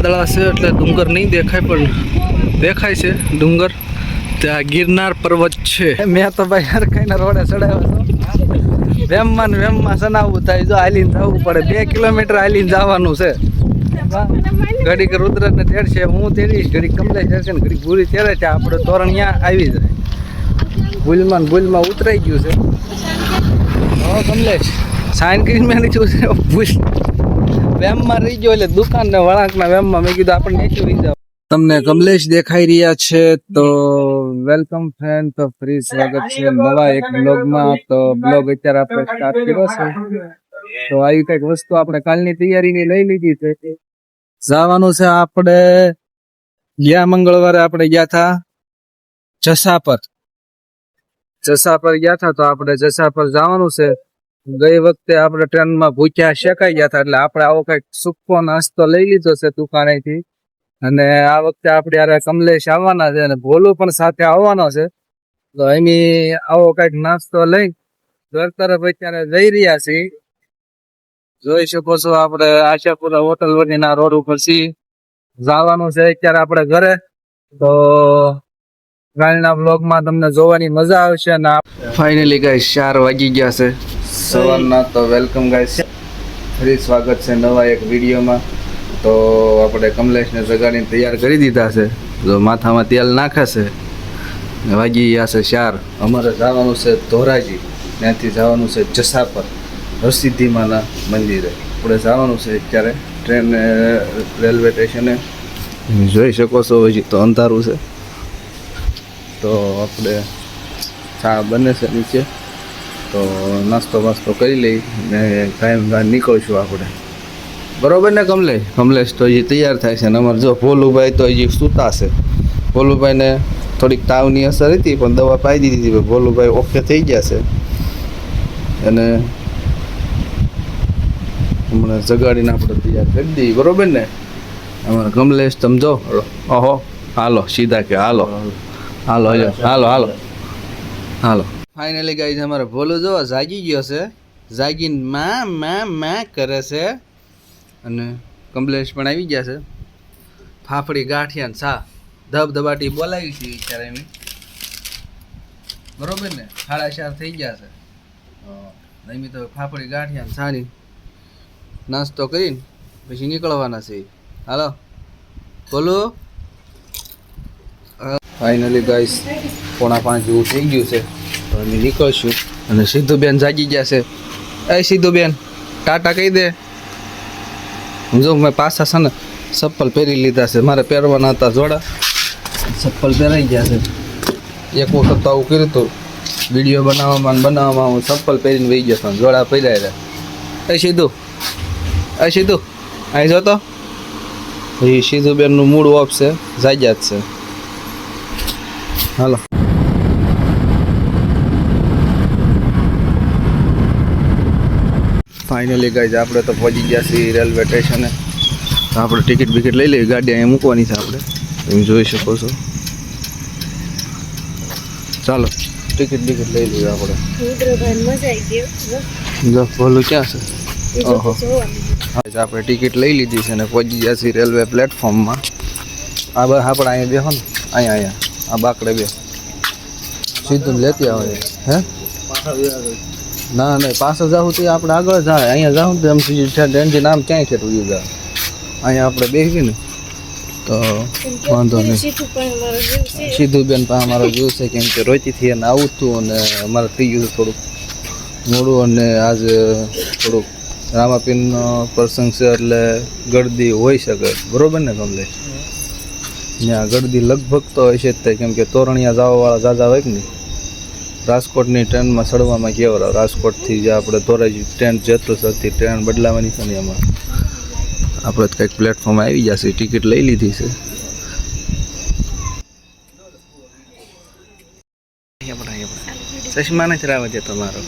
વાદળા છે એટલે ડુંગર નહીં દેખાય, પણ દેખાય છે ડુંગર. ત્યાં ગિરનાર પર્વત છે. મેં તો ભાઈ યાર કઈને રોડે ચડાવ્યો હતો વેમમાં વેમમાં સનાવવું થાય, જો હાલીને જવું પડે. બે કિલોમીટર હાલીને જવાનું છે. ઘડીક રુદ્ર ને તેડશે, હું તેડીશ, ઘડીક કમલેશ જશે ને ઘડીક ભૂરી તેડે છે. આપણે તોરણ ત્યાં આવી જાય. ભૂલમાં ભૂલમાં ઉતરાઈ ગયું છે. હા, કમલેશ. સાઈન કરીને મેં લીધું છે. ભૂલ. વેમમાં રહી ગયો એટલે દુકાન ને વળાંકના વેમમાં મેં કીધું આપણે નીચે રહી જાવ તમને કમલેશ દેખાઈ રહ્યા છે, તો વેલકમ ફ્રેન્ડ, તો ફ્રી સ્વાગત છે. નવા એક બ્લોગમાં, તો બ્લોગ અત્યારે આપણે સ્ટાર્ટ કર્યો છે. તો આવી કંઈક વસ્તુ આપણે કાલની તૈયારીની લઈ લીધી છે. જવાનું છે આપણે, ગયા મંગળવારે આપણે ગયા હતા જસા પર. જસા પર ગયા હતા, તો આપણે જસા પર જવાનું છે. ગઈ વખતે આપણે ટ્રેનમાં ભૂખ્યા શેકાઈ ગયા હતા એટલે આપણે આવો કંઈક સૂકો નાસ્તો લઈ લીધો છે દુકાનેથી. અને આ વખતે આપણે યારે કમલેશ આવવાના છે અને ભોલું પણ સાથે આવવાનો છે. તો એની આવો કંઈક નાસ્તો લઈ ઘર તરફ અત્યારે જઈ રહ્યા છીએ. જોઈ શકો છો આપણે આશાપુરા હોટલ વટીના રોડ ઉપર છીએ. જવાનું છે અત્યારે આપણે ઘરે. તો કાલના બ્લોગમાં તમને જોવાની મજા આવશે અને ફાઇનલી ગાઈસ ચાર વાગી ગયા છે. સવારના તો વેલકમ ગાઈસ ફરી સ્વાગત છે નવા એક વિડીયોમાં. તો આપણે કમલેશને જગાડીને તૈયાર કરી દીધા છે. જો માથામાં તેલ નાખાશે વાગી ગયા છે અમારે જવાનું છે ધોરાજી, ત્યાંથી જવાનું છે જસાપર હરસિદ્ધિમાના મંદિરે. આપણે જવાનું છે અત્યારે ટ્રેન રેલવે સ્ટેશને જોઈ શકો છો હજી તો અંધારું છે. તો આપણે ચા બને છે નીચે. તો નાસ્તો વાસ્તો કરી લઈ ને ટાઈમ બહાર નીકળશું આપણે. બરોબર ને કમલેશ? કમલેશ તો હજી તૈયાર થાય છે ને અમારે જો ભોલુભાઈ તો હજી સૂતા છે ભોલુભાઈને થોડીક તાવની અસર હતી પણ દવા પાઈ દીધી હતી ભોલુભાઈ ઓકે થઈ ગયા છે. અને હમણાં જગાડીને આપણે તૈયાર કરી દઈએ બરોબર ને? અમારા કમલેશ તમે જો ઓહો હાલો સીધા કે હાલો. હાલો. હાલો હાલો હાલો હાલો. ફાઇનલી ગાઈઝ અમારે ભોલું જો જાગી ગયો છે. જાગીને માં માં માં કરે છે. અને કમલેશ પણ આવી ગયા છે. ફાફડી, ગાંઠિયા સા. ધબધબાટી બોલાવી છે અત્યારે એમ બરોબર ને? સાડા ચાર થઈ ગયા છે. એમ તો ફાફડી, ગાંઠિયા છાની નાસ્તો કરીને પછી નીકળવાના છે. હાલો. બોલો ફાઇનલી ગાઈસ પોણા પાંચ જેવું થઈ ગયું છે. તો અમે નીકળશું. અને સીધું બેન જાગી ગયા છે. એ સીધું બેન ટાટા કહી દે. જો મેં પાછા છે ને ચપ્પલ પહેરી લીધા છે. મારે પહેરવાના હતા જોડા. ચપ્પલ પહેરાઈ ગયા છે. એક વખત તો આવું કર્યું હતું. વીડિયો બનાવવામાં બનાવવામાં હું ચપ્પલ પહેરીને વહી ગયો હતો જોડા પહેર્યા એ સીધું એ સીધું અહીં જોતો એ સીધું બેનનું મૂળ ઓફ છે જાગ્યા જ છે. હાલો. ફાઇનલી ગાઈઝ આપણે તો પહોંચી ગયા છીએ રેલવે સ્ટેશને. તો આપણે ટિકિટ બિકિટ લઈ લઈએ ગાડી અહીંયા મૂકવાની છે આપણે. તમે જોઈ શકો છો. ચાલો ટિકિટ બિકિટ લઈ લઈએ આપણે. રુદ્રભાઈ મજા આવી ગઈ જો ભોલું ક્યાં છે? બીજું ઓહો. તો જોવાનું. હા આપણે ટિકિટ લઈ લીધી છે અને પહોંચી ગયા છીએ રેલવે પ્લેટફોર્મમાં. આ બસ આપણે અહીંયા બેહો ને. અહીંયા અહીંયા. આ બાકડે બે. સીધું લેતી આવે. હે? ના ના પાછળ જાવું તો આપણે આગળ જાય. અહીંયા જાઉં તો એમ સીધી ટ્રેનથી નામ ક્યાંય ખેતું જાય. અહીંયા આપણે બેસીએ ને તો વાંધો નહીં. સીધું પણ છે. બેન પાસે મારો જીવ છે કેમ કે રોચીથી એને આવું હતું અને અમારે થઈ ગયું હતું થોડુંક મોડું અને આજે થોડુંક રામાપીનનો પ્રસંગ છે એટલે ગળદી હોઈ શકે. બરોબર ને તમને ત્યાં ગળદી લગભગ તો હોય છે જ તે કેમ કે તોરણિયા જવાવાળા જાજા હોય કે નહીં? રાજકોટની ટ્રેનમાં ચડવામાં કેવડા રાજકોટથી જે આપણે ધોરાજી ટ્રેન જતો સૌથી ટ્રેન બદલાવાની છે ને એમાં. આપણે કંઈક પ્લેટફોર્મ આવી જશે ટિકિટ લઈ લીધી છે. ચશ્મા નથી રાવે છે તમારો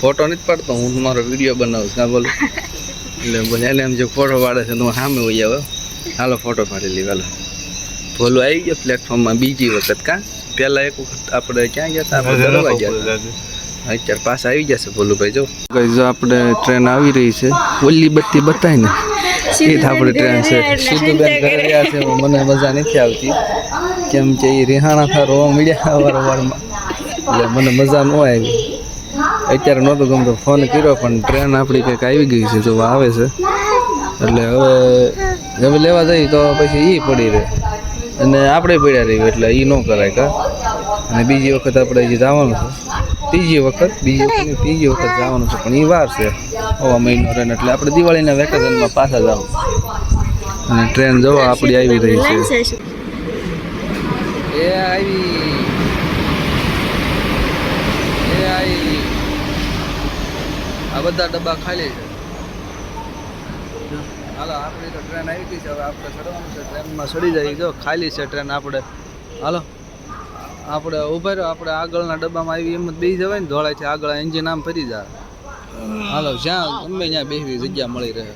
ફોટો નથી પાડતો. હું મારો વીડિયો બનાવું છું. બોલું. એટલે બોલે એને એમ જે ફોટો પાડે છે હું સામે હોઈ આવો હાલો ફોટો પાડી લઈ હાલો. ભોલું આવી ગયો પ્લેટફોર્મમાં બીજી વખત, કા? પહેલા એક વખત આપણે ક્યાં ગયા હતા? આપણે દરવા ગયા હતા. અત્યારે પાછા આવી જશે ભોલુભાઈ જો. જો આપણે ટ્રેન આવી રહી છે ઓલી બત્તી બતાય ને. એ જ આપણી ટ્રેન છે. સીધું બેન ઘરે ગયા છે મને મજા નથી આવતી. કેમ કે એ રિહાણા થા રોવા મળ્યા વારંવારમાં. એટલે મને મજા ન આવી. અત્યારે નહોતો ગમતો ફોન કર્યો પણ ટ્રેન આપણી કંઈક આવી ગઈ છે જો આવે છે. એટલે હવે હવે લેવા જઈએ તો પછી એ પડી રહે. અને આપણે પડ્યા રહીએ એટલે એ ન કરાય કા? અને બીજી વખત આપણે જે જવાનું છે, ત્રીજી વખત, બીજી વખત ત્રીજી વખત જવાનું છે, પણ એ વાર છે, હવા મહિનો રહે એટલે આપણે દિવાળીના વેકેશનમાં પાછા જાવ અને ટ્રેન જવા આપણી આવી રહી છે. આ બધા ડબ્બા ખાલી છે. હાલો, આપણી તો ટ્રેન આવી ગઈ છે. હવે આપણે ચડવાનું છે. ટ્રેનમાં ચડી જઈએ. જો, ખાલી છે ટ્રેન આપણે. હાલો. આપણે ઊભા રહ્યો આપણે આગળના ડબ્બામાં આવી એમ જ બેસી જવાય ને ધોળાથી આગળ એન્જિન આમ ફરી જાય. હાલો, જ્યાં ગમે ત્યાં બેસવી જગ્યા મળી રહે.